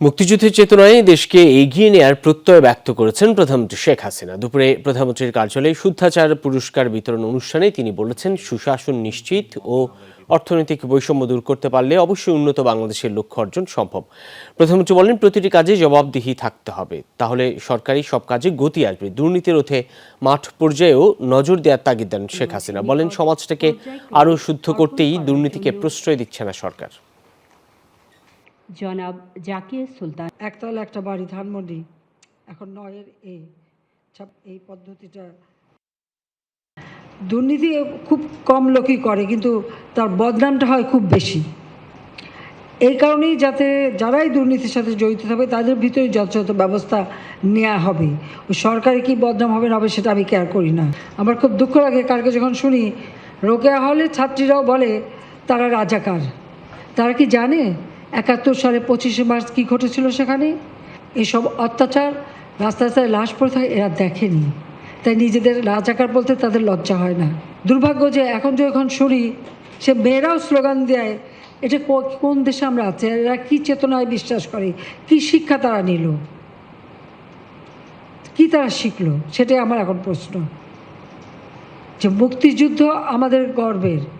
মুক্তিযুদ্ধের চেতনায় দেশকে এগিয়ে নেয়ার প্রত্যয় ব্যক্ত করেছেন প্রধানমন্ত্রী শেখ হাসিনা। দুপুরে প্রধানমন্ত্রীর কার্যালয়ে শুদ্ধাচার পুরস্কার বিতরণ অনুষ্ঠানে তিনি বলেছেন, সুশাসন নিশ্চিত ও অর্থনৈতিক বৈষম্য দূর করতে পারলে অবশ্যই উন্নত বাংলাদেশের লক্ষ্য অর্জন সম্ভব। প্রধানমন্ত্রী বলেন, প্রতিটি কাজে জবাবদিহি থাকতে হবে। তাহলে সরকারি সব কাজে গতি আসবে। দুর্নীতি রোধে মাঠ পর্যায়েও নজর দেওয়ার তাগিদ দেন শেখ হাসিনা। বলেন, সমাজটাকে আরও শুদ্ধ করতেই দুর্নীতিকে প্রশ্রয় দিচ্ছে না সরকার। জনাব জাকির সুলতান। একতলা একটা বাড়ি, ধানমন্ডি। এখন নয়ের এ এই পদ্ধতিটা। দুর্নীতি খুব কম লোকই করে, কিন্তু তার বদনামটা হয় খুব বেশি। এই কারণেই যাতে যারাই দুর্নীতির সাথে জড়িত থাকবে, তাদের ভিতরে যথাযথ ব্যবস্থা নেওয়া হবে। ওই সরকারি কি বদনাম হবে না হবে, সেটা আমি কেয়ার করি না। আমার খুব দুঃখ লাগে, কালকে যখন শুনি, রোকেয়া হলে ছাত্রীরাও বলে, তারা রাজাকার। তারা কি জানে? একাত্তর সালে পঁচিশে মার্চ কী ঘটেছিল সেখানে? এসব অত্যাচার রাস্তায় রাস্তায় লাশ পড়ে থাকে, এরা দেখেনি। তাই নিজেদের রাজাকার বলতে তাদের লজ্জা হয় না। দুর্ভাগ্য যে এখন যখন শুনি, সে মেয়েরাও স্লোগান দেয়, এটা কোন দেশে আমরা আছি? এরা কী চেতনায় বিশ্বাস করে? কী শিক্ষা তারা নিল? কী তারা শিখলো? সেটাই আমার এখন প্রশ্ন। যে মুক্তিযুদ্ধ আমাদের গর্বের।